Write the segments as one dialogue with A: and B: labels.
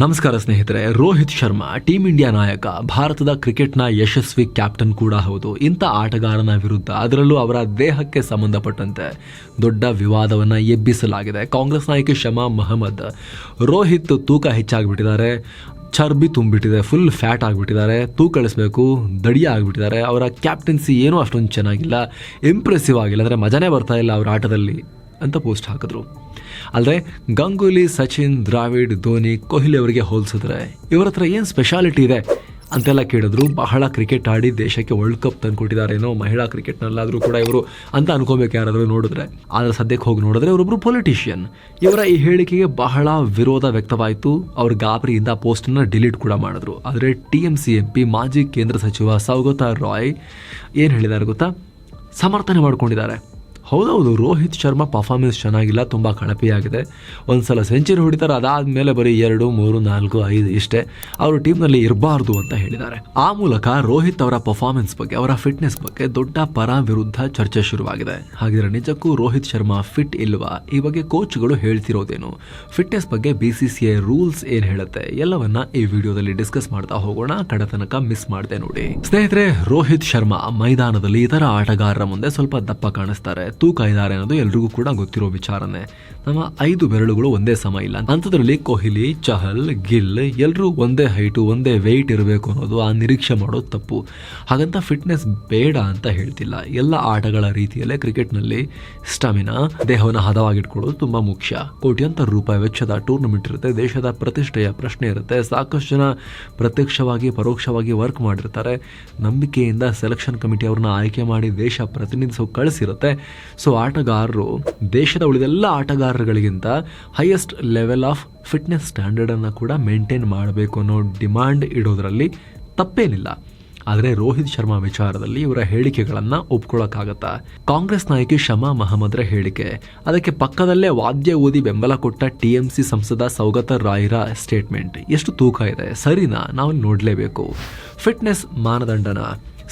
A: ನಮಸ್ಕಾರ ಸ್ನೇಹಿತರೆ, Rohit Sharma, team India ನಾಯಕ, ಭಾರತದ ಕ್ರಿಕೆಟ್ನ ಯಶಸ್ವಿ ಕ್ಯಾಪ್ಟನ್ ಕೂಡ ಹೌದು. ಇಂಥ ಆಟಗಾರನ ವಿರುದ್ಧ ಅದರಲ್ಲೂ ಅವರ ದೇಹಕ್ಕೆ ಸಂಬಂಧಪಟ್ಟಂತೆ ದೊಡ್ಡ ವಿವಾದವನ್ನು ಎಬ್ಬಿಸಲಾಗಿದೆ. ಕಾಂಗ್ರೆಸ್ ನಾಯಕಿ ಶಮಾ ಮಹಮ್ಮದ್, ರೋಹಿತ್ ತೂಕ ಹೆಚ್ಚಾಗಿಬಿಟ್ಟಿದ್ದಾರೆ, ಚರ್ಬಿ ತುಂಬಿಟ್ಟಿದೆ ಫುಲ್ ಫ್ಯಾಟ್ ಆಗಿಬಿಟ್ಟಿದ್ದಾರೆ, ತೂಕ ಕಳಿಸಬೇಕು ದಡಿಯ ಆಗಿಬಿಟ್ಟಿದ್ದಾರೆ. ಅವರ ಕ್ಯಾಪ್ಟನ್ಸಿ ಏನೂ ಅಷ್ಟೊಂದು ಚೆನ್ನಾಗಿಲ್ಲ ಇಂಪ್ರೆಸಿವ್ ಆಗಿಲ್ಲ. ಅಂದರೆ ಮಜಾನೇ ಬರ್ತಾ ಇಲ್ಲ ಅವರ ಆಟದಲ್ಲಿ ಅಂತ ಪೋಸ್ಟ್ ಹಾಕಿದ್ರು. ಅಲ್ಲದೆ ಗಂಗೂಲಿ, ಸಚಿನ್, ದ್ರಾವಿಡ್, ಧೋನಿ, ಕೊಹ್ಲಿ ಅವರಿಗೆ ಹೋಲಿಸಿದ್ರೆ ಇವರ ಹತ್ರ ಏನು ಸ್ಪೆಷಾಲಿಟಿ ಇದೆ ಅಂತೆಲ್ಲ ಕೇಳಿದ್ರು. ಬಹಳ ಕ್ರಿಕೆಟ್ ಆಡಿ ದೇಶಕ್ಕೆ ವರ್ಲ್ಡ್ ಕಪ್ ತಂದುಕೊಟ್ಟಿದ್ದಾರೇನೋ ಮಹಿಳಾ ಕ್ರಿಕೆಟ್ನಲ್ಲಾದರೂ ಕೂಡ ಇವರು ಅಂತ ಅನ್ಕೋಬೇಕು ಯಾರಾದರೂ ನೋಡಿದ್ರೆ. ಆದರೆ ಸದ್ಯಕ್ಕೆ ಹೋಗಿ ನೋಡಿದ್ರೆ ಇವರೊಬ್ಬರು ಪೊಲಿಟಿಷಿಯನ್ ಇವರ ಈ ಹೇಳಿಕೆಗೆ ಬಹಳ ವಿರೋಧ ವ್ಯಕ್ತವಾಯಿತು. ಅವ್ರ ಗಾಬರಿಯಿಂದ ಪೋಸ್ಟನ್ನು ಡಿಲೀಟ್ ಕೂಡ ಮಾಡಿದ್ರು. ಆದರೆ T M C M P ಮಾಜಿ ಕೇಂದ್ರ ಸಚಿವ ಸೌಗತ ರಾಯ್ ಏನು ಹೇಳಿದ್ದಾರೆ ಗೊತ್ತಾ? ಸಮರ್ಥನೆ ಮಾಡ್ಕೊಂಡಿದ್ದಾರೆ. ಹೌದೌದು ರೋಹಿತ್ ಶರ್ಮಾ ಪರ್ಫಾರ್ಮೆನ್ಸ್ ಚೆನ್ನಾಗಿಲ್ಲ, ತುಂಬ ಕಳಪೆಯಾಗಿದೆ. ಒಂದು ಸಲ ಸೆಂಚುರಿ ಹೊಡಿತಾರೆ, ಅದಾದಮೇಲೆ ಬರೀ ಎರಡು, ಮೂರು, ನಾಲ್ಕು, ಐದು ಇಷ್ಟೇ. ಅವರು ಟೀಮ್ನಲ್ಲಿ ಇರಬಾರ್ದು ಅಂತ ಹೇಳಿದ್ದಾರೆ. ಆ ಮೂಲಕ ರೋಹಿತ್ ಅವರ ಪರ್ಫಾರ್ಮೆನ್ಸ್ ಬಗ್ಗೆ, ಅವರ ಫಿಟ್ನೆಸ್ ಬಗ್ಗೆ ದೊಡ್ಡ ಪರ ವಿರುದ್ಧ ಚರ್ಚೆ ಶುರುವಾಗಿದೆ. ಹಾಗಿದ್ರೆ ನಿಜಕ್ಕೂ ರೋಹಿತ್ ಶರ್ಮಾ ಫಿಟ್ ಇಲ್ವಾ? ಈ ಬಗ್ಗೆ ಕೋಚ್ಗಳು ಹೇಳ್ತಿರೋದೇನು? ಫಿಟ್ನೆಸ್ ಬಗ್ಗೆ B C C I rules ಏನು ಹೇಳುತ್ತೆ? ಎಲ್ಲವನ್ನ ಈ ವಿಡಿಯೋದಲ್ಲಿ ಡಿಸ್ಕಸ್ ಮಾಡ್ತಾ ಹೋಗೋಣ. ಕಡೆ ತನಕ ಮಿಸ್ ಮಾಡಿದೆ ನೋಡಿ. ಸ್ನೇಹಿತರೆ, ರೋಹಿತ್ ಶರ್ಮಾ ಮೈದಾನದಲ್ಲಿ ಇತರ ಆಟಗಾರರ ಮುಂದೆ ಸ್ವಲ್ಪ ದಪ್ಪ ಕಾಣಿಸ್ತಾರೆ. ತೂಕ ಇದ್ದಾರೆ ಅನ್ನೋದು ಎಲ್ರಿಗೂ ಕೂಡ ಗೊತ್ತಿರೋ ವಿಚಾರನೇ. ನಮ್ಮ ಐದು ಬೆರಳುಗಳು ಒಂದೇ ಸಮ ಇಲ್ಲ. ಅಂಥದ್ರಲ್ಲಿ ಕೊಹ್ಲಿ, ಚಹಲ್, ಗಿಲ್ ಎಲ್ಲರೂ ಒಂದೇ ಹೈಟು ಒಂದೇ ವೆಯ್ಟ್ ಇರಬೇಕು ಅನ್ನೋದು ಆ ನಿರೀಕ್ಷೆ ಮಾಡೋದು ತಪ್ಪು. ಹಾಗಂತ ಫಿಟ್ನೆಸ್ ಬೇಡ ಅಂತ ಹೇಳ್ತಿಲ್ಲ. ಎಲ್ಲ ಆಟಗಳ ರೀತಿಯಲ್ಲೇ ಕ್ರಿಕೆಟ್ನಲ್ಲಿ ಸ್ಟಮಿನಾ ದೇಹವನ್ನು ಹದವಾಗಿಟ್ಕೊಳ್ಳೋದು ತುಂಬ ಮುಖ್ಯ. ಕೋಟ್ಯಂತರ ರೂಪಾಯಿ ವೆಚ್ಚದ ಟೂರ್ನಮೆಂಟ್ ಇರುತ್ತೆ, ದೇಶದ ಪ್ರತಿಷ್ಠೆಯ ಪ್ರಶ್ನೆ ಇರುತ್ತೆ, ಸಾಕಷ್ಟು ಜನ ಪ್ರತ್ಯಕ್ಷವಾಗಿ, ಪರೋಕ್ಷವಾಗಿ ವರ್ಕ್ ಮಾಡಿರ್ತಾರೆ. ನಂಬಿಕೆಯಿಂದ ಸೆಲೆಕ್ಷನ್ ಕಮಿಟಿ ಅವ್ರನ್ನ ಆಯ್ಕೆ ಮಾಡಿ ದೇಶ ಪ್ರತಿನಿಧಿಸೋ ಕಳಿಸಿರುತ್ತೆ ಸೊ ಆಟಗಾರರು, ದೇಶದ ಉಳಿದೆಲ್ಲ ಆಟಗಾರರುಗಳಿಗಿಂತ ಹೈಯೆಸ್ಟ್ ಲೆವೆಲ್ ಆಫ್ ಫಿಟ್ನೆಸ್ ಸ್ಟ್ಯಾಂಡರ್ಡನ್ನು ಕೂಡ ಮೇಂಟೈನ್ ಮಾಡಬೇಕು ಅನ್ನೋ ಡಿಮ್ಯಾಂಡ್ ಇಡೋದರಲ್ಲಿ ತಪ್ಪೇನಿಲ್ಲ. ಆದರೆ ರೋಹಿತ್ ಶರ್ಮಾ ವಿಚಾರದಲ್ಲಿ ಇವರ ಹೇಳಿಕೆಗಳನ್ನು ಒಪ್ಕೊಳ್ಳೋಕ್ಕಾಗತ್ತಾ ಕಾಂಗ್ರೆಸ್ ನಾಯಕಿ ಶಮಾ ಮಹಮ್ಮದ್ರ ಹೇಳಿಕೆ, ಅದಕ್ಕೆ ಪಕ್ಕದಲ್ಲೇ ವಾದ್ಯ ಓದಿ ಬೆಂಬಲ ಕೊಟ್ಟ ಟಿ ಎಂ ಸಿ ಸಂಸದ ಸೌಗತ ರಾಯ್ರ ಸ್ಟೇಟ್ಮೆಂಟ್ ಎಷ್ಟು ತೂಕ ಇದೆ? ಸರಿನಾ? ನಾವು ನೋಡಲೇಬೇಕು. ಫಿಟ್ನೆಸ್ ಮಾನದಂಡನ.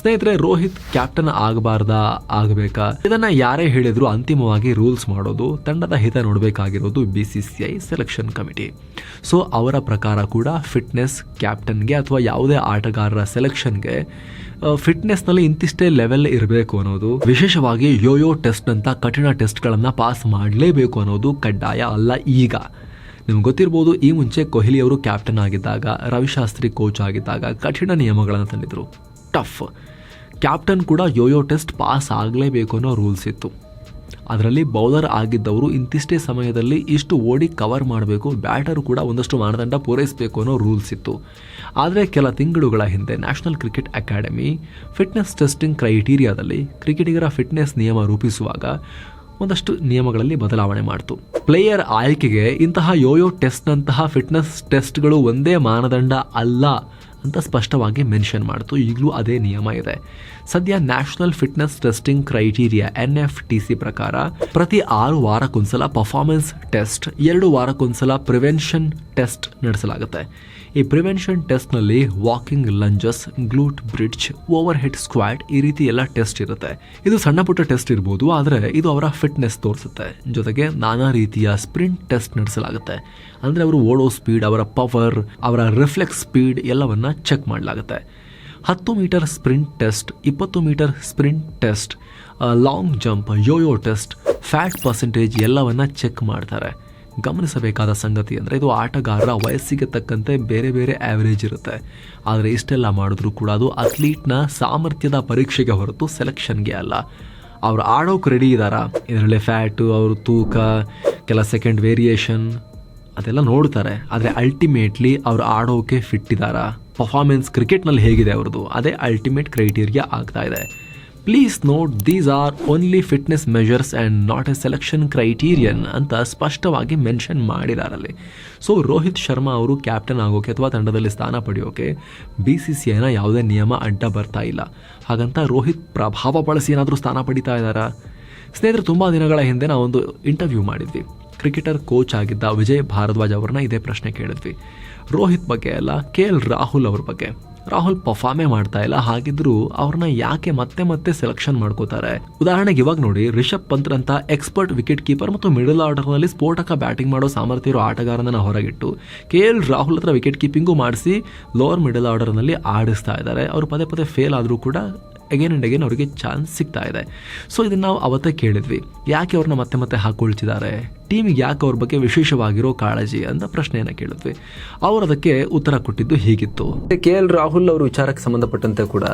A: ಸ್ನೇಹಿತರೆ, ರೋಹಿತ್ ಕ್ಯಾಪ್ಟನ್ ಆಗಬಾರ್ದಾ, ಆಗಬೇಕಾ? ಇದನ್ನ ಯಾರೇ ಹೇಳಿದ್ರು ಅಂತಿಮವಾಗಿ ರೂಲ್ಸ್ ಮಾಡೋದು, ತಂಡದ ಹಿತ ನೋಡಬೇಕಾಗಿರೋದು B C C I selection committee so ಅವರ ಪ್ರಕಾರ ಕೂಡ ಫಿಟ್ನೆಸ್ ಕ್ಯಾಪ್ಟನ್ಗೆ ಅಥವಾ ಯಾವುದೇ ಆಟಗಾರರ ಸೆಲೆಕ್ಷನ್ಗೆ ಫಿಟ್ನೆಸ್ನಲ್ಲಿ ಇಂತಿಷ್ಟೇ ಲೆವೆಲ್ ಇರಬೇಕು ಅನ್ನೋದು, ವಿಶೇಷವಾಗಿ ಯೋಯೋ ಟೆಸ್ಟ್ ಅಂತ ಕಠಿಣ ಟೆಸ್ಟ್ಗಳನ್ನು ಪಾಸ್ ಮಾಡಲೇಬೇಕು ಅನ್ನೋದು ಕಡ್ಡಾಯ ಅಲ್ಲ ಈಗ. ನಿಮ್ಗೆ ಗೊತ್ತಿರ್ಬೋದು, ಈ ಮುಂಚೆ ಕೊಹ್ಲಿ ಅವರು ಕ್ಯಾಪ್ಟನ್ ಆಗಿದ್ದಾಗ, ರವಿಶಾಸ್ತ್ರಿ ಕೋಚ್ ಆಗಿದ್ದಾಗ ಕಠಿಣ ನಿಯಮಗಳನ್ನು ತಂದಿದ್ರು. ಟಫ್ ಕ್ಯಾಪ್ಟನ್ ಕೂಡ ಯೋಯೋ ಟೆಸ್ಟ್ ಪಾಸ್ ಆಗಲೇಬೇಕು ಅನ್ನೋ ರೂಲ್ಸ್ ಇತ್ತು. ಅದರಲ್ಲಿ ಬೌಲರ್ ಆಗಿದ್ದವರು ಇಂತಿಷ್ಟೇ ಸಮಯದಲ್ಲಿ ಇಷ್ಟು ಓಡಿ ಕವರ್ ಮಾಡಬೇಕು, ಬ್ಯಾಟರ್ ಕೂಡ ಒಂದಷ್ಟು ಮಾನದಂಡ ಪೂರೈಸಬೇಕು ಅನ್ನೋ ರೂಲ್ಸ್ ಇತ್ತು. ಆದರೆ ಕೆಲ ತಿಂಗಳುಗಳ ಹಿಂದೆ national cricket academy fitness testing ಕ್ರೈಟೀರಿಯಾದಲ್ಲಿ ಕ್ರಿಕೆಟಿಗರ ಫಿಟ್ನೆಸ್ ನಿಯಮ ರೂಪಿಸುವಾಗ ಒಂದಷ್ಟು ನಿಯಮಗಳಲ್ಲಿ ಬದಲಾವಣೆ ಮಾಡಿತು. ಪ್ಲೇಯರ್ ಆಯ್ಕೆಗೆ ಇಂತಹ ಯೋಯೋ ಟೆಸ್ಟ್ನಂತಹ ಫಿಟ್ನೆಸ್ ಟೆಸ್ಟ್ಗಳು ಒಂದೇ ಮಾನದಂಡ ಅಲ್ಲ ಅಂತ ಸ್ಪಷ್ಟವಾಗಿ ಮೆನ್ಷನ್ ಮಾಡಿತು. ಈಗಲೂ ಅದೇ ನಿಯಮ ಇದೆ. ಸದ್ಯ national fitness testing criteria N F T C ಪ್ರಕಾರ ಪ್ರತಿ ಆರು ವಾರಕ್ಕೊಂದ್ಸಲ ಪರ್ಫಾರ್ಮೆನ್ಸ್ ಟೆಸ್ಟ್ ಎರಡು ವಾರಕ್ಕೊಂದ್ಸಲ ಪ್ರಿವೆನ್ಷನ್ ಟೆಸ್ಟ್ ನಡೆಸಲಾಗುತ್ತೆ. ಈ ಪ್ರಿವೆನ್ಷನ್ ಟೆಸ್ಟ್ನಲ್ಲಿ walking lunges glute bridge overhead squat ಈ ರೀತಿ ಎಲ್ಲ ಟೆಸ್ಟ್ ಇರುತ್ತೆ. ಇದು ಸಣ್ಣ ಪುಟ್ಟ ಟೆಸ್ಟ್ ಇರ್ಬೋದು, ಆದರೆ ಇದು ಅವರ ಫಿಟ್ನೆಸ್ ತೋರಿಸುತ್ತೆ. ಜೊತೆಗೆ ನಾನಾ ರೀತಿಯ ಸ್ಪ್ರಿಂಟ್ ಟೆಸ್ಟ್ ನಡೆಸಲಾಗುತ್ತೆ. ಅಂದರೆ ಅವರು ಓಡೋ ಸ್ಪೀಡ್ ಅವರ ಪವರ್ ಅವರ ರಿಫ್ಲೆಕ್ಸ್ ಸ್ಪೀಡ್ ಎಲ್ಲವನ್ನ ಚೆಕ್ ಮಾಡಲಾಗುತ್ತೆ. ಹತ್ತು ಮೀಟರ್ ಸ್ಪ್ರಿಂಟ್ ಟೆಸ್ಟ್ ಇಪ್ಪತ್ತು metre sprint test long jump yoyo test fat percentage ಎಲ್ಲವನ್ನ ಚೆಕ್ ಮಾಡ್ತಾರೆ. ಗಮನಿಸಬೇಕಾದ ಸಂಗತಿ ಅಂದರೆ ಇದು ಆಟಗಾರರ ವಯಸ್ಸಿಗೆ ತಕ್ಕಂತೆ ಬೇರೆ ಬೇರೆ ಆ್ಯಾವರೇಜ್ ಇರುತ್ತೆ. ಆದರೆ ಇಷ್ಟೆಲ್ಲ ಮಾಡಿದ್ರೂ ಕೂಡ ಅದು ಅಥ್ಲೀಟ್ನ ಸಾಮರ್ಥ್ಯದ ಪರೀಕ್ಷೆಗೆ ಹೊರತು ಸೆಲೆಕ್ಷನ್ಗೆ ಅಲ್ಲ. ಅವರು ಆಡೋಕೆ ರೆಡಿ ಇದ್ದಾರಾ ಇದರಲ್ಲಿ ಫ್ಯಾಟು ಅವರು ತೂಕ, ಕೆಲ ಸೆಕೆಂಡ್ ವೇರಿಯೇಷನ್ ಅದೆಲ್ಲ ನೋಡ್ತಾರೆ. ಆದರೆ ಅಲ್ಟಿಮೇಟ್ಲಿ ಅವರು ಆಡೋಕೆ ಫಿಟ್ ಇದ್ದಾರಾ ಪರ್ಫಾರ್ಮೆನ್ಸ್ ಕ್ರಿಕೆಟ್ನಲ್ಲಿ ಹೇಗಿದೆ ಅವ್ರದ್ದು ಅದೇ ಅಲ್ಟಿಮೇಟ್ ಕ್ರೈಟೀರಿಯಾ ಆಗ್ತಾ ಇದೆ. Please note these are only fitness measures and not a selection criterion ಅಂತ ಸ್ಪಷ್ಟವಾಗಿ ಮೆನ್ಷನ್ ಮಾಡಿದಾರಲ್ಲಿ. ಸೊ ರೋಹಿತ್ ಶರ್ಮಾ ಅವರು ಕ್ಯಾಪ್ಟನ್ ಆಗೋಕೆ ಅಥವಾ ತಂಡದಲ್ಲಿ ಸ್ಥಾನ ಪಡೆಯೋಕೆ ಬಿ ಸಿ ಸಿ ಐನ ಯಾವುದೇ ನಿಯಮ ಅಡ್ಡ ಬರ್ತಾ ಇಲ್ಲ. ಹಾಗಂತ ರೋಹಿತ್ ಪ್ರಭಾವ ಬಳಸಿ ಏನಾದರೂ ಸ್ಥಾನ ಪಡಿತಾ ಇದ್ದಾರಾ? ಸ್ನೇಹಿತರು, ತುಂಬ ದಿನಗಳ ಹಿಂದೆ ನಾವೊಂದು ಇಂಟರ್ವ್ಯೂ ಮಾಡಿದ್ವಿ. ಕ್ರಿಕೆಟರ್ ಕೋಚ್ ಆಗಿದ್ದ ವಿಜಯ್ ಭಾರದ್ವಾಜ್ ಅವ್ರನ್ನ ಇದೇ ಪ್ರಶ್ನೆ ಕೇಳಿದ್ವಿ. ರೋಹಿತ್ ಬಗ್ಗೆ ಅಲ್ಲ ಕೆ ಎಲ್ ರಾಹುಲ್ ಅವ್ರ ಬಗ್ಗೆ. ರಾಹುಲ್ ಪರ್ಫಾರ್ಮೇ ಮಾಡ್ತಾ ಇಲ್ಲ. ಹಾಗಿದ್ರು ಅವ್ರನ್ನ ಯಾಕೆ ಮತ್ತೆ ಮತ್ತೆ ಸೆಲೆಕ್ಷನ್ ಮಾಡ್ಕೋತಾರೆ? ಉದಾಹರಣೆಗೆ ಇವಾಗ ನೋಡಿ, ರಿಷಬ್ ಪಂತ್ ಅಂತ ಎಕ್ಸ್ಪರ್ಟ್ ವಿಕೆಟ್ ಕೀಪರ್ ಮತ್ತು ಮಿಡಲ್ ಆರ್ಡರ್ನಲ್ಲಿ ಸ್ಫೋಟಕ ಬ್ಯಾಟಿಂಗ್ ಮಾಡೋ ಸಾಮರ್ಥ್ಯ ಇರೋ ಆಟಗಾರನ ಹೊರಗಿಟ್ಟು ಕೆ ಎಲ್ ರಾಹುಲ್ ಹತ್ರ ವಿಕೆಟ್ ಕೀಪಿಂಗು ಮಾಡಿಸಿ ಲೋವರ್ ಮಿಡಲ್ ಆರ್ಡರ್ನಲ್ಲಿ ಆಡಿಸ್ತಾ ಇದ್ದಾರೆ. ಅವರು ಪದೇ ಪದೇ ಫೇಲ್ ಆದರೂ ಕೂಡ ಅಗೇನ್ ಅಂಡ್ ಅಗೇನ್ ಅವರಿಗೆ ಚಾನ್ಸ್ ಸಿಗ್ತಾ ಇದೆ. ಸೊ ಇದನ್ನ ನಾವು ಅವತ್ತೇ ಕೇಳಿದ್ವಿ. ಯಾಕೆ ಅವ್ರನ್ನ ಮತ್ತೆ ಮತ್ತೆ ಹಾಕೊಳ್ತಿದ್ದಾರೆ? ಟೀಮಿಗೆ ಯಾಕೆ ಅವ್ರ ಬಗ್ಗೆ ವಿಶೇಷವಾಗಿರೋ ಕಾಳಜಿ ಅಂತ ಪ್ರಶ್ನೆಯನ್ನು ಕೇಳಿದ್ವಿ. ಅವರು ಅದಕ್ಕೆ ಉತ್ತರ ಕೊಟ್ಟಿದ್ದು ಹೀಗಿತ್ತು. ಕೆ ಎಲ್ ರಾಹುಲ್ ಅವರು ವಿಚಾರಕ್ಕೆ ಸಂಬಂಧಪಟ್ಟಂತೆ ಕೂಡ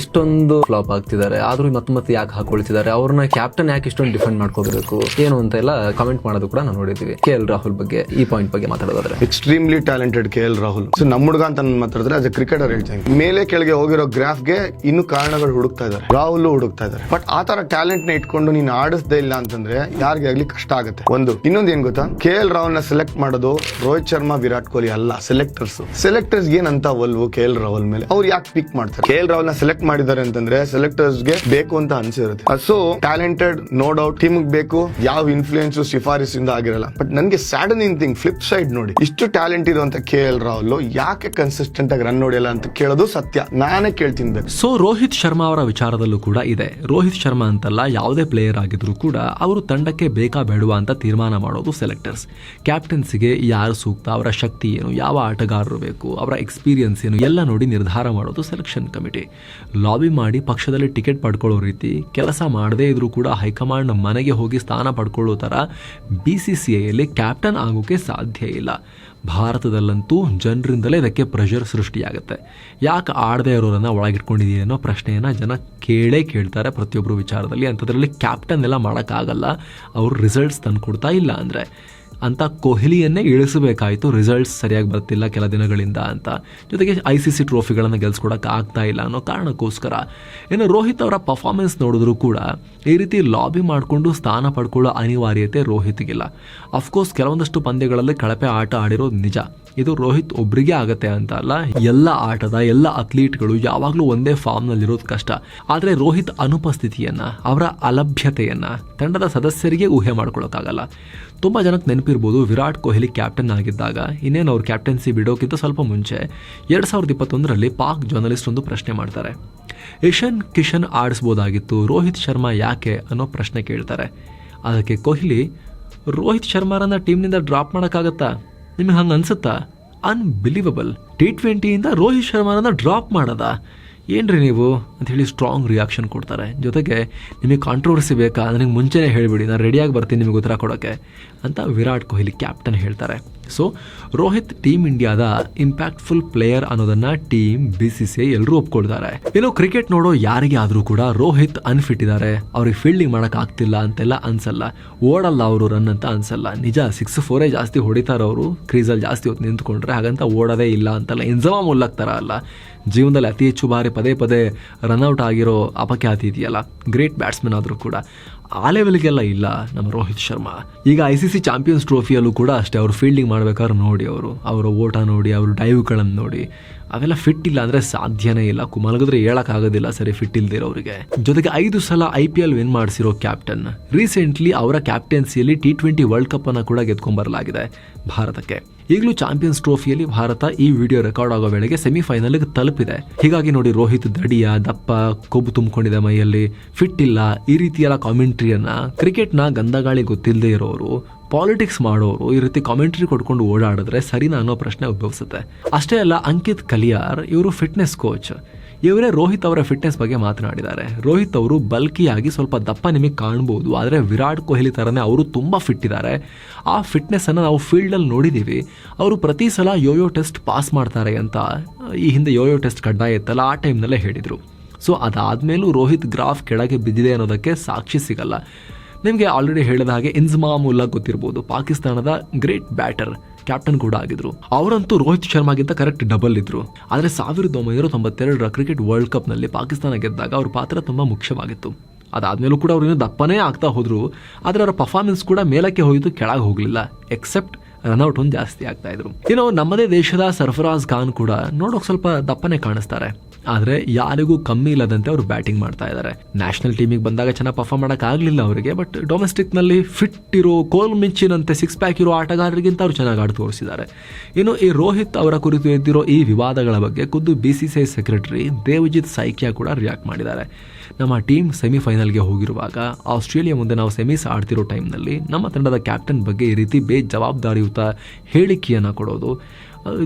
A: ಇಷ್ಟೊಂದು ಫ್ಲಾಪ್ ಆಗ್ತಿದ್ದಾರೆ. ಆದ್ರೂ ಮತ್ತೆ ಮತ್ತೆ ಯಾಕೆ ಹಾಕೊಳ್ತಿದ್ದಾರೆ? ಅವ್ರನ್ನ ಕ್ಯಾಪ್ಟನ್ ಯಾಕೆ ಇಷ್ಟೊಂದು ಡಿಫೆಂಡ್ ಮಾಡ್ಕೋಬೇಕು? ಏನು ಅಂತ ಎಲ್ಲ ಕಮೆಂಟ್ ಮಾಡೋದು ಕೂಡ ನಾವು ನೋಡಿದ್ವಿ. ಕೆ ಎಲ್ ರಾಹುಲ್ ಬಗ್ಗೆ ಈ ಪಾಯಿಂಟ್ ಬಗ್ಗೆ ಮಾತಾಡೋದಾದ್ರೆ.
B: Extremely talented K L Rahul. So ನಮ್ಮ ಹುಡುಗ ಅಂತ ನಾನು ಮಾತಾಡಿದ್ರೆ ಆಸ್ ಎ ಕ್ರಿಕೆಟರ್ ಹೇಳ್ತೀನಿ ಮೇಲೆ ಕೆಳಗೆ ಹೋಗಿರೋ ಗ್ರಾಫ್ಗೆ ಇನ್ನು ಕಾರಣಗಳು ಹುಡುಕ್ತಾ ಇದ್ದಾರೆ. ರಾಹುಲ್ ಹುಡುಕ್ತಾ ಇದ್ದಾರೆ. ಬಟ್ ಆ ತರ ಟ್ಯಾಲೆಂಟ್ನ ಇಟ್ಕೊಂಡು ನೀನು ಆಡಿಸ್ದೇ ಇಲ್ಲ ಅಂತಂದ್ರೆ ಯಾರಿಗೆ ಆಗ್ಲಿ ಕಷ್ಟ ಆಗುತ್ತೆ. ಒಂದು ಇನ್ನೊಂದು ಏನ್ ಗೊತ್ತಾ? ಕೆ ಎಲ್ ರಾಹುಲ್ನ ಸೆಲೆಕ್ಟ್ ಮಾಡೋದು ರೋಹಿತ್ ಶರ್ಮಾ, ವಿರಾಟ್ ಕೊಹ್ಲಿ ಅಲ್ಲ ಸೆಲೆಕ್ಟರ್ಸ್ ಸೆಲೆಕ್ಟರ್ಸ್ ಏನಂತ ಒಲ್ವು ಕೆ ಎಲ್ ರಾಹುಲ್ ಮೇಲೆ? ಅವ್ರು ಯಾಕೆ ಪಿಕ್ ಮಾಡ್ತಾರೆ? ಕೆ ಎಲ್ ರಾಹುಲ್ನ ಸೆಲೆಕ್ಟ್ ಮಾಡಿದ್ದಾರೆ ಅಂತಂದ್ರೆ ಸೆಲೆಕ್ಟರ್ಸ್ಗೆ ಬೇಕು ಅಂತ ಅನ್ಸಿರುತ್ತೆ so talented no doubt team ಬೇಕು, ಯಾವ ಇನ್ಫ್ಲೂಯೆನ್ಸ್ ಶಿಫಾರಸಿಂದ ಆಗಿರಲ್ಲ. ಬಟ್ ನನಗೆ ಇನ್ ಥಿಂಗ್ ಫ್ಲಿಪ್ ಸೈಡ್ ನೋಡಿ. ಇಷ್ಟು ಟ್ಯಾಲೆಂಟ್ ಇರುವಂತ ಕೆ ಎಲ್ ರಾಹುಲ್ ಯಾಕೆ ಕನ್ಸಿಸ್ಟೆಂಟ್ ಆಗಿ ರನ್ ನೋಡಿಲ್ಲ ಅಂತ ಕೇಳೋದು ಸತ್ಯ. ನಾನೇ ಕೇಳ್ತೀನಿ
A: ಸೊ ರೋಹಿತ್ ಶರ್ಮಾ ಅವರ ವಿಚಾರದಲ್ಲೂ ಕೂಡ ಇದೆ. ರೋಹಿತ್ ಶರ್ಮಾ ಅಂತಲ್ಲ, ಯಾವುದೇ ಪ್ಲೇಯರ್ ಆಗಿದ್ರು ಕೂಡ, ಅವರು ತಂಡಕ್ಕೆ ಬೇಕಾ ಬೇಡವಾ ಅಂತ ತೀರ್ಮಾನ ಮಾಡೋದು ಸೆಲೆಕ್ಟರ್ಸ್ ಕ್ಯಾಪ್ಟನ್ಸಿಗೆ ಯಾರು ಸೂಕ್ತ, ಅವರ ಶಕ್ತಿ ಏನು, ಯಾವ ಆಟಗಾರರು ಬೇಕು, ಅವರ ಎಕ್ಸ್ಪೀರಿಯನ್ಸ್ ಏನು, ಎಲ್ಲ ನೋಡಿ ನಿರ್ಧಾರ ಮಾಡೋದು ಸೆಲೆಕ್ಷನ್ ಕಮಿಟಿ ಲಾಬಿ ಮಾಡಿ ಪಕ್ಷದಲ್ಲಿ ಟಿಕೆಟ್ ಪಡ್ಕೊಳ್ಳೋ ರೀತಿ, ಕೆಲಸ ಮಾಡದೇ ಇದ್ರೂ ಕೂಡ ಹೈಕಮಾಂಡ್ ಮನೆಗೆ ಹೋಗಿ ಸ್ಥಾನ ಪಡ್ಕೊಳ್ಳೋ ಥರ ಬಿ ಸಿ ಸಿ ಐಯಲ್ಲಿ ಕ್ಯಾಪ್ಟನ್ ಆಗೋಕೆ ಸಾಧ್ಯ ಇಲ್ಲ. ಭಾರತದಲ್ಲಂತೂ ಜನರಿಂದಲೇ ಇದಕ್ಕೆ ಪ್ರೆಷರ್ ಸೃಷ್ಟಿಯಾಗುತ್ತೆ. ಯಾಕೆ ಆಡದೇ ಇರೋರನ್ನು ಒಳಗಿಟ್ಕೊಂಡಿದ್ದೀನಿ ಅನ್ನೋ ಪ್ರಶ್ನೆಯನ್ನು ಜನ ಕೇಳೇ ಕೇಳ್ತಾರೆ ಪ್ರತಿಯೊಬ್ಬರು ವಿಚಾರದಲ್ಲಿ. ಅಂಥದ್ರಲ್ಲಿ ಕ್ಯಾಪ್ಟನ್ ಎಲ್ಲ ಮಾಡೋಕ್ಕಾಗಲ್ಲ. ಅವರು ರಿಸಲ್ಟ್ಸ್ ತಂದು ಕೊಡ್ತಾ ಇಲ್ಲ ಅಂದರೆ. ಅಂತ ಕೊಹ್ಲಿಯನ್ನೇ ಇಳಿಸಬೇಕಾಯಿತು. ರಿಸಲ್ಟ್ಸ್ ಸರಿಯಾಗಿ ಬರ್ತಿಲ್ಲ ಕೆಲ ದಿನಗಳಿಂದ ಅಂತ. ಜೊತೆಗೆ ಐ ಸಿ ಸಿ ಟ್ರೋಫಿಗಳನ್ನು ಗೆಲ್ಸ್ಕೊಡಕ್ಕೆ ಆಗ್ತಾ ಇಲ್ಲ ಅನ್ನೋ ಕಾರಣಕ್ಕೋಸ್ಕರ. ಇನ್ನು ರೋಹಿತ್ ಅವರ ಪರ್ಫಾರ್ಮೆನ್ಸ್ ನೋಡಿದ್ರು ಕೂಡ ಈ ರೀತಿ ಲಾಬಿ ಮಾಡಿಕೊಂಡು ಸ್ಥಾನ ಪಡ್ಕೊಳ್ಳೋ ಅನಿವಾರ್ಯತೆ ರೋಹಿತ್ಗಿಲ್ಲ. ಅಫ್ಕೋರ್ಸ್ ಕೆಲವೊಂದಷ್ಟು ಪಂದ್ಯಗಳಲ್ಲಿ ಕಳಪೆ ಆಟ ಆಡಿರೋದು ನಿಜ. ಇದು ರೋಹಿತ್ ಒಬ್ರಿಗೆ ಆಗತ್ತೆ ಅಂತ ಅಲ್ಲ, ಎಲ್ಲ ಆಟದ, ಎಲ್ಲ ಅಥ್ಲೀಟ್ಗಳು ಯಾವಾಗಲೂ ಒಂದೇ ಫಾರ್ಮ್ನಲ್ಲಿರೋದು ಕಷ್ಟ. ಆದರೆ ರೋಹಿತ್ ಅನುಪಸ್ಥಿತಿಯನ್ನ, ಅವರ ಅಲಭ್ಯತೆಯನ್ನ ತಂಡದ ಸದಸ್ಯರಿಗೆ ಊಹೆ ಮಾಡ್ಕೊಳ್ಳೋಕ್ಕಾಗಲ್ಲ ತುಂಬ ಜನಕ್ಕೆ ನೆನಪಿರ್ಬೋದು ವಿರಾಟ್ ಕೊಹ್ಲಿ ಕ್ಯಾಪ್ಟನ್ ಆಗಿದ್ದಾಗ ಇನ್ನೇನು ಅವ್ರ ಕ್ಯಾಪ್ಟನ್ಸಿ ಬಿಡೋಕ್ಕಿಂತ ಸ್ವಲ್ಪ ಮುಂಚೆ ಎರಡು ಸಾವಿರದ ಇಪ್ಪತ್ತೊಂದರಲ್ಲಿ ಪಾಕ್ ಜರ್ನಲಿಸ್ಟ್ ಒಂದು ಪ್ರಶ್ನೆ ಮಾಡ್ತಾರೆ. ಇಶನ್ ಕಿಶನ್ ಆಡಿಸ್ಬೋದಾಗಿತ್ತು, ರೋಹಿತ್ ಶರ್ಮಾ ಯಾಕೆ ಅನ್ನೋ ಪ್ರಶ್ನೆ ಕೇಳ್ತಾರೆ. ಅದಕ್ಕೆ ಕೊಹ್ಲಿ, ರೋಹಿತ್ ಶರ್ಮಾರನ್ನ ಟೀಮ್ನಿಂದ ಡ್ರಾಪ್ ಮಾಡೋಕ್ಕಾಗತ್ತಾ? ನಿಮಗೆ ಹಂಗೆ ಅನ್ಸುತ್ತಾ? ಅನ್ಬಿಲೀವಬಲ್ ಟಿ ಟ್ವೆಂಟಿಯಿಂದ ರೋಹಿತ್ ಶರ್ಮಾರನ್ನ ಡ್ರಾಪ್ ಮಾಡದ. ಏನ್ರಿ ನೀವು? ಅಂತ ಹೇಳಿ ಸ್ಟ್ರಾಂಗ್ ರಿಯಾಕ್ಷನ್ ಕೊಡ್ತಾರೆ. ಜೊತೆಗೆ, ನಿಮಗೆ ಕಾಂಟ್ರವರ್ಸಿ ಬೇಕಾ? ನನಗೆ ಮುಂಚೆನೇ ಹೇಳಿಬಿಡಿ, ನಾನು ರೆಡಿಯಾಗಿ ಬರ್ತೀನಿ ನಿಮಗೆ ಉತ್ತರ ಕೊಡೋಕ್ಕೆ. ಅಂತ ವಿರಾಟ್ ಕೊಹ್ಲಿ ಕ್ಯಾಪ್ಟನ್ ಹೇಳ್ತಾರೆ. ಸೊ ರೋಹಿತ್ ಟೀಮ್ ಇಂಡಿಯಾದ ಇಂಪ್ಯಾಕ್ಟ್ ಫುಲ್ ಪ್ಲೇಯರ್ ಅನ್ನೋದನ್ನ ಟೀಮ್ ಬಿ ಎಲ್ಲರೂ ಒಪ್ಕೊಳ್ತಾರೆ. ಇನ್ನು ಕ್ರಿಕೆಟ್ ನೋಡೋ ಯಾರಿಗೆ ಆದರೂ ಕೂಡ ರೋಹಿತ್ ಅನ್ಫಿಟ್ ಇದ್ದಾರೆ ಅವ್ರಿಗೆ ಫೀಲ್ಡಿಂಗ್ ಮಾಡಕ್ ಆಗ್ತಿಲ್ಲ ಅಂತೆಲ್ಲ ಅನ್ಸಲ್ಲ. ಓಡಲ್ಲ ಅವರು ರನ್ ಅಂತ ಅನ್ಸಲ್ಲ. ನಿಜ ಸಿಕ್ಸ್ ಫೋರೇ ಜಾಸ್ತಿ ಹೊಡಿತಾರೆ ಅವರು. ಕ್ರೀಸಲ್ಲಿ ಜಾಸ್ತಿ ಹೊತ್ತು ನಿಂತ್ಕೊಂಡ್ರೆ ಹಾಗಂತ ಓಡೋದೇ ಇಲ್ಲ ಅಂತಲ್ಲ. ಇಂಜಮಾ ಮುಲ್ಲಕ್ ಥರ ಅಲ್ಲ. ಜೀವನದಲ್ಲಿ ಅತಿ ಹೆಚ್ಚು ಬಾರಿ ಪದೇ ಪದೇ ರನ್ಔಟ್ ಆಗಿರೋ ಅಪಖ್ಯಾತಿ ಇದೆಯಲ್ಲ. ಗ್ರೇಟ್ ಬ್ಯಾಟ್ಸ್ಮನ್ ಆದರೂ ಕೂಡ. ಆ ಲೆವೆಲ್ಗೆಲ್ಲ ಇಲ್ಲ ನಮ್ಮ ರೋಹಿತ್ ಶರ್ಮಾ. ಈಗ ಐ ಸಿ ಸಿ ಚಾಂಪಿಯನ್ಸ್ ಟ್ರೋಫಿಯಲ್ಲೂ ಕೂಡ ಅಷ್ಟೇ, ಅವರು ಫೀಲ್ಡಿಂಗ್ ಮಾಡ್ಬೇಕಾದ್ರೆ ನೋಡಿ ಅವರು. ಅವರ ಓಟ ನೋಡಿ, ಅವ್ರ ಡೈವ್ಗಳನ್ನು ನೋಡಿ. ಅವೆಲ್ಲ ಫಿಟ್ ಇಲ್ಲ ಅಂದರೆ ಸಾಧ್ಯನೇ ಇಲ್ಲ. ಮಲಗಿದ್ರೆ ಹೇಳೋಕ್ಕಾಗೋದಿಲ್ಲ ಸರಿ ಫಿಟ್ ಇಲ್ದಿರೋರಿಗೆ ಜೊತೆಗೆ ಐದು ಸಲ ಐ ಪಿ ಎಲ್ ವಿನ್ ಮಾಡಿಸಿರೋ ಕ್ಯಾಪ್ಟನ್ ರೀಸೆಂಟ್ಲಿ ಅವರ ಕ್ಯಾಪ್ಟನ್ಸಿಯಲ್ಲಿ ಟಿ ಟ್ವೆಂಟಿ ವರ್ಲ್ಡ್ ಕಪ್ ಅನ್ನು ಕೂಡ ಗೆದ್ಕೊಂಡ್ಬರಲಾಗಿದೆ ಭಾರತಕ್ಕೆ. ಈಗಲೂ ಚಾಂಪಿಯನ್ಸ್ ಟ್ರೋಫಿಯಲ್ಲಿ ಭಾರತ ಈ ವಿಡಿಯೋ ರೆಕಾರ್ಡ್ ಆಗೋ ವೇಳೆಗೆ ಸೆಮಿಫೈನಲ್ಗೆ ತಲುಪಿದೆ. ಹೀಗಾಗಿ ನೋಡಿ ರೋಹಿತ್ ದಡಿಯ ದಪ್ಪ, ಕೊಬ್ಬು ತುಂಬಿಕೊಂಡಿದೆ ಮೈಯಲ್ಲಿ. ಫಿಟ್ ಇಲ್ಲ, ಈ ರೀತಿಯ ಕಾಮೆಂಟ್ರಿಯನ್ನ ಕ್ರಿಕೆಟ್ನ ಗಂಧಗಾಳಿ ಗೊತ್ತಿಲ್ಲದೆ ಇರೋರು ಪಾಲಿಟಿಕ್ಸ್ ಮಾಡೋರು ಈ ರೀತಿ ಕಾಮೆಂಟ್ರಿ ಕೊಡ್ಕೊಂಡು ಓಡಾಡಿದ್ರೆ ಸರಿನಾ ಅನ್ನೋ ಪ್ರಶ್ನೆ ಉದ್ಭವಿಸುತ್ತೆ. ಅಷ್ಟೇ ಅಲ್ಲ, ಅಂಕಿತ್ ಕಲಿಯಾರ್ ಇವರು ಫಿಟ್ನೆಸ್ ಕೋಚ್ ಇವರೇ ರೋಹಿತ್ ಅವರ ಫಿಟ್ನೆಸ್ ಬಗ್ಗೆ ಮಾತನಾಡಿದ್ದಾರೆ. ರೋಹಿತ್ ಅವರು ಬಲ್ಕಿಯಾಗಿ ಸ್ವಲ್ಪ ದಪ್ಪ ನಿಮಗೆ ಕಾಣ್ಬೋದು, ಆದರೆ ವಿರಾಟ್ ಕೊಹ್ಲಿ ಥರನೇ ಅವರು ತುಂಬ ಫಿಟ್ ಇದ್ದಾರೆ. ಆ ಫಿಟ್ನೆಸ್ಸನ್ನು ನಾವು ಫೀಲ್ಡಲ್ಲಿ ನೋಡಿದ್ದೀವಿ ಅವರು ಪ್ರತಿ ಸಲ ಯೋಯೋ ಟೆಸ್ಟ್ ಪಾಸ್ ಮಾಡ್ತಾರೆ ಅಂತ ಈ ಹಿಂದೆ ಯೋಯೋ ಟೆಸ್ಟ್ ಕಡ್ಡಾಯ ಇತ್ತಲ್ಲ, ಆ ಟೈಮ್ನಲ್ಲೇ ಹೇಳಿದರು. ಸೊ ಅದಾದಮೇಲೂ ರೋಹಿತ್ ಗ್ರಾಫ್ ಕೆಳಗೆ ಬಿದ್ದಿದೆ ಅನ್ನೋದಕ್ಕೆ ಸಾಕ್ಷಿ ಸಿಗಲ್ಲ. ನಿಮಗೆ ಆಲ್ರೆಡಿ ಹೇಳಿದ ಹಾಗೆ ಇನ್ಜಮಾಮ್ ಉಲ್ಲಾ ಗೊತ್ತಿರಬಹುದು ಪಾಕಿಸ್ತಾನದ ಗ್ರೇಟ್ ಬ್ಯಾಟರ್ ಕ್ಯಾಪ್ಟನ್ ಕೂಡ ಆಗಿದ್ರು. ಅವರಂತೂ ರೋಹಿತ್ ಶರ್ಮಾಗಿಂತ ಕರೆಕ್ಟ್ ಡಬಲ್ ಇದ್ರು. ಆದರೆ ಸಾವಿರದ ಒಂಬೈನೂರ ತೊಂಬತ್ತೆರಡರ ಕ್ರಿಕೆಟ್ ವರ್ಲ್ಡ್ ಕಪ್ನಲ್ಲಿ ಪಾಕಿಸ್ತಾನ ಗೆದ್ದಾಗ ಅವ್ರ ಪಾತ್ರ ತುಂಬ ಮುಖ್ಯವಾಗಿತ್ತು. ಅದಾದ್ಮೇಲೂ ಕೂಡ ಅವ್ರು ಇನ್ನೂ ದಪ್ಪನೇ ಆಗ್ತಾ ಹೋದ್ರು. ಆದರೆ ಅವರ ಪರ್ಫಾರ್ಮೆನ್ಸ್ ಕೂಡ ಮೇಲಕ್ಕೆ ಹೋಯಿತು, ಕೆಳಗೆ ಹೋಗಲಿಲ್ಲ. ಎಕ್ಸೆಪ್ಟ್ ರನ್ಔಟ್ ಒಂದು ಜಾಸ್ತಿ ಆಗ್ತಾ ಇದ್ರು. ಇನ್ನು ನಮ್ಮದೇ ದೇಶದ ಸರ್ಫರಾಜ್ ಖಾನ್ ಕೂಡ ನೋಡೋಕೆ ಸ್ವಲ್ಪ ದಪ್ಪನೆ ಕಾಣಿಸ್ತಾರೆ. ಆದರೆ ಯಾರಿಗೂ ಕಮ್ಮಿ ಇಲ್ಲದಂತೆ ಅವರು ಬ್ಯಾಟಿಂಗ್ ಮಾಡ್ತಾ ಇದ್ದಾರೆ ನ್ಯಾಷನಲ್ ಟೀಮಿಗೆ ಬಂದಾಗ ಚೆನ್ನಾಗಿ ಪರ್ಫಾರ್ಮ್ ಮಾಡೋಕ್ಕಾಗಲಿಲ್ಲ ಅವರಿಗೆ ಬಟ್ ಡೊಮೆಸ್ಟಿಕ್ನಲ್ಲಿ ಫಿಟ್ ಇರೋ, ಕೋಲ್ ಮಿಂಚಿನಂತೆ ಸಿಕ್ಸ್ ಪ್ಯಾಕ್ ಇರೋ ಆಟಗಾರರಿಗಿಂತ ಅವರು ಚೆನ್ನಾಗಿ ಆಡಿ ತೋರಿಸಿದ್ದಾರೆ. ಇನ್ನು ಈ ರೋಹಿತ್ ಅವರ ಕುರಿತು ಎದ್ದಿರೋ ಈ ವಿವಾದಗಳ ಬಗ್ಗೆ ಖುದ್ದು B C C I secretary Devajit Saikia ಕೂಡ ರಿಯಾಕ್ಟ್ ಮಾಡಿದ್ದಾರೆ. ನಮ್ಮ ಟೀಮ್ ಸೆಮಿಫೈನಲ್ಗೆ ಹೋಗಿರುವಾಗ, ಆಸ್ಟ್ರೇಲಿಯಾ ಮುಂದೆ ನಾವು ಸೆಮೀಸ್ ಆಡ್ತಿರೋ ಟೈಮ್ನಲ್ಲಿ ನಮ್ಮ ತಂಡದ ಕ್ಯಾಪ್ಟನ್ ಬಗ್ಗೆ ಈ ರೀತಿ ಬೇಜವಾಬ್ದಾರಿಯುತ ಹೇಳಿಕೆಯನ್ನು ಕೊಡೋದು.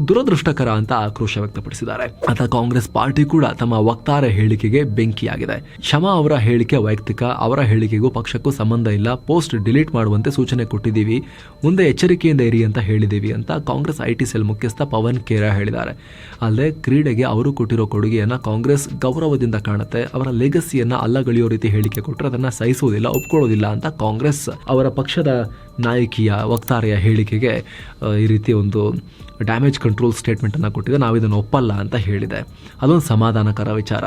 A: ದುರದೃಷ್ಟಕರ ಅಂತ ಆಕ್ರೋಶ ವ್ಯಕ್ತಪಡಿಸಿದ್ದಾರೆ. ಅಂತ ಕಾಂಗ್ರೆಸ್ ಪಾರ್ಟಿ ಕೂಡ ತಮ್ಮ ವಕ್ತಾರ ಹೇಳಿಕೆಗೆ ಬೆಂಕಿಯಾಗಿದೆ. ಶಮಾ ಅವರ ಹೇಳಿಕೆ ವೈಯಕ್ತಿಕ, ಅವರ ಹೇಳಿಕೆಗೂ ಪಕ್ಷಕ್ಕೂ ಸಂಬಂಧ ಇಲ್ಲ. ಪೋಸ್ಟ್ ಡಿಲೀಟ್ ಮಾಡುವಂತೆ ಸೂಚನೆ ಕೊಟ್ಟಿದ್ದೀವಿ. ಮುಂದೆ ಎಚ್ಚರಿಕೆಯಿಂದ ಇರಿ ಅಂತ ಹೇಳಿದ್ದೀವಿ ಅಂತ ಕಾಂಗ್ರೆಸ್ ಐ ಟಿ ಸೆಲ್ ಮುಖ್ಯಸ್ಥ ಪವನ್ ಖೇರಾ ಹೇಳಿದ್ದಾರೆ. ಅಲ್ಲದೆ ಕ್ರೀಡೆಗೆ ಅವರು ಕೊಟ್ಟಿರೋ ಕೊಡುಗೆಯನ್ನು ಕಾಂಗ್ರೆಸ್ ಗೌರವದಿಂದ ಕಾಣುತ್ತೆ. ಅವರ ಲೆಗಸಿಯನ್ನು ಅಲ್ಲಗಳಿಯೋ ರೀತಿ ಹೇಳಿಕೆ ಕೊಟ್ಟರೆ ಅದನ್ನು ಸಹಿಸುವುದಿಲ್ಲ ಒಪ್ಕೊಳ್ಳೋದಿಲ್ಲ ಅಂತ ಕಾಂಗ್ರೆಸ್ ಅವರ ಪಕ್ಷದ ನಾಯಕಿಯ, ವಕ್ತಾರೆಯ ಹೇಳಿಕೆಗೆ ಈ ರೀತಿ ಒಂದು ಡ್ಯಾಮೇಜ್ ಕಂಟ್ರೋಲ್ ಸ್ಟೇಟ್ಮೆಂಟನ್ನು ಕೊಟ್ಟಿದೆ. ನಾವು ಇದನ್ನು ಒಪ್ಪಲ್ಲ ಅಂತ ಹೇಳಿದೆ. ಅದೊಂದು ಸಮಾಧಾನಕರ ವಿಚಾರ.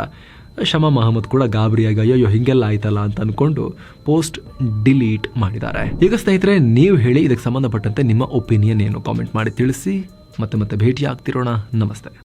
A: ಶಮಾ ಮಹಮ್ಮದ್ ಕೂಡ ಗಾಬರಿಯಾಗಿ ಅಯ್ಯೋ ಹಿಂಗೆಲ್ಲ ಆಯ್ತಲ್ಲ ಅಂತ ಅಂದ್ಕೊಂಡು ಪೋಸ್ಟ್ ಡಿಲೀಟ್ ಮಾಡಿದ್ದಾರೆ. ಈಗ ಸ್ನೇಹಿತರೆ, ನೀವು ಹೇಳಿ ಇದಕ್ಕೆ ಸಂಬಂಧಪಟ್ಟಂತೆ ನಿಮ್ಮ ಒಪಿನಿಯನ್ ಏನು? ಕಾಮೆಂಟ್ ಮಾಡಿ ತಿಳಿಸಿ. ಮತ್ತೆ ಮತ್ತೆ ಭೇಟಿ ಆಗ್ತಿರೋಣ ನಮಸ್ತೆ.